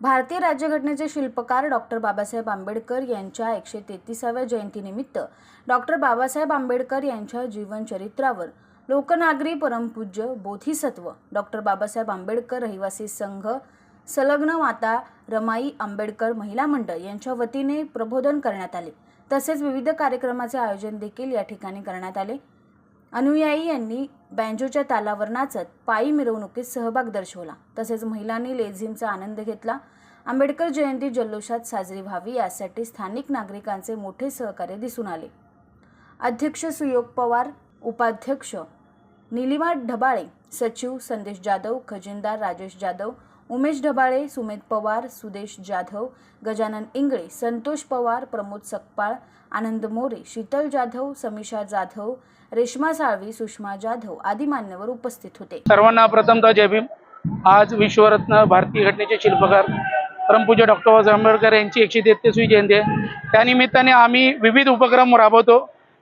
भारतीय राज्यघटनेचे शिल्पकार डॉक्टर बाबासाहेब आंबेडकर यांच्या एकशे तेहतीसाव्या जयंतीनिमित्त डॉक्टर बाबासाहेब आंबेडकर यांच्या जीवनचरित्रावर लोकनागरी परमपूज्य बोधिसत्व डॉक्टर बाबासाहेब आंबेडकर रहिवासी संघ संलग्न माता रमाई आंबेडकर महिला मंडळ यांच्या वतीने प्रबोधन करण्यात आले. तसेच विविध कार्यक्रमाचे आयोजन देखील या ठिकाणी करण्यात आले. अनुयायी यांनी बँजोच्या तालावर नाचत पायी मिरवणुकीत सहभाग दर्शवला. तसेच महिलांनी लेझिमचा आनंद घेतला. आंबेडकर जयंती जल्लोषात साजरी व्हावी यासाठी स्थानिक नागरिकांचे मोठे सहकार्य दिसून आले. अध्यक्ष सुयोग पवार उपाध्यक्ष निलिमा ढबाळे सचिव संदेश जाधव खजिनदार राजेश जाधव उमेश ढबाळे सुमित पवार सुदेश जाधव गजानन इंगळे संतोष पवार प्रमोद सकपाळ आनंद मोरे शीतल जाधव समीषा जाधव रेश्मा साळवी सुषमा जाधव आदी मान्यवर उपस्थित होते. सर्वांना प्रथमतः जय भीम. आज विश्वरत्न भारतीय घटनेचे शिल्पकार परमपूज्य डॉक्टर बाबासाहेब आंबेडकर यांची एकशे तेहतीसवी जयंती आहे. त्यानिमित्ताने आम्ही विविध उपक्रम राबवतो.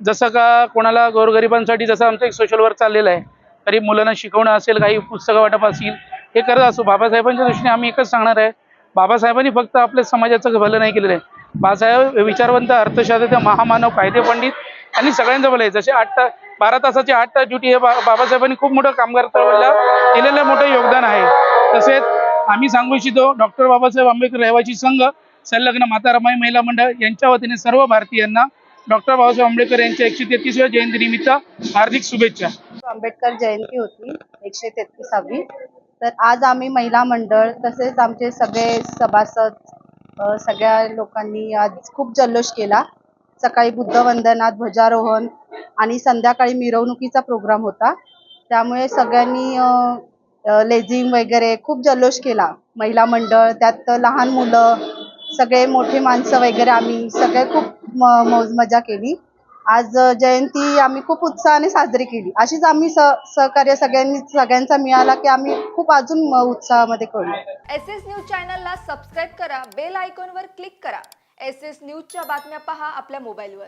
जसं का कोणाला गोरगरिबांसाठी जसं आमचं एक सोशल वर्क चाललेलं आहे. तरी मुलांना शिकवणं असेल काही पुस्तकं वाटप असतील हे करत असतो बाबासाहेबांच्या दृष्टीने आम्ही एकच सांगणार आहे. बाबासाहेबांनी फक्त आपल्या समाजाचं भलं नाही केलेलं आहे. बाबासाहेब विचारवंत अर्थशास्त्र महामानव कायदे पंडित आणि सगळ्यांचं भलं आहे. जसे आठ तास बारा तासाची आठ तास ड्युटी हे बा बाबासाहेबांनी खूप मोठं कामगार केलेलं दिलेलं मोठं योगदान आहे. तसेच आम्ही सांगू इच्छितो डॉक्टर बाबासाहेब आंबेडकर रहिवासी संघ संलग्न माता रमाई महिला मंडळ यांच्या वतीने सर्व भारतीयांना डॉक्टर बाबासाहेब आंबेडकर यांच्या एकशे तेहतीसव्या जयंतीनिमित्त हार्दिक शुभेच्छा. आंबेडकर जयंती होती एकशे तेहतीसावी. तर आज आम्ही महिला मंडळ तसेच आमचे सगळे सभासद सगळ्या लोकांनी आज खूप जल्लोष केला. सकाळी बुद्धवंदना ध्वजारोहण आणि संध्याकाळी मिरवणुकीचा प्रोग्राम होता. त्यामुळे सगळ्यांनी लेझिम वगैरे खूप जल्लोष केला. महिला मंडळ त्यात लहान मुलं सगळे मोठे माणसं वगैरे आम्ही सगळे खूप म- मौज मजा केली. आज जयंती आम्ही खूप उत्साहाने साजरी केली. अशीच आम्ही सहकार्य सगळ्यांनी सगळ्यांचा मिळाला की आम्ही खूप अजून उत्साहामध्ये करू एस एस न्यूज चॅनलला सबस्क्राईब करा बेल आयकॉनवर क्लिक करा. एस एस न्यूजच्या बातम्या पहा आपल्या मोबाईलवर.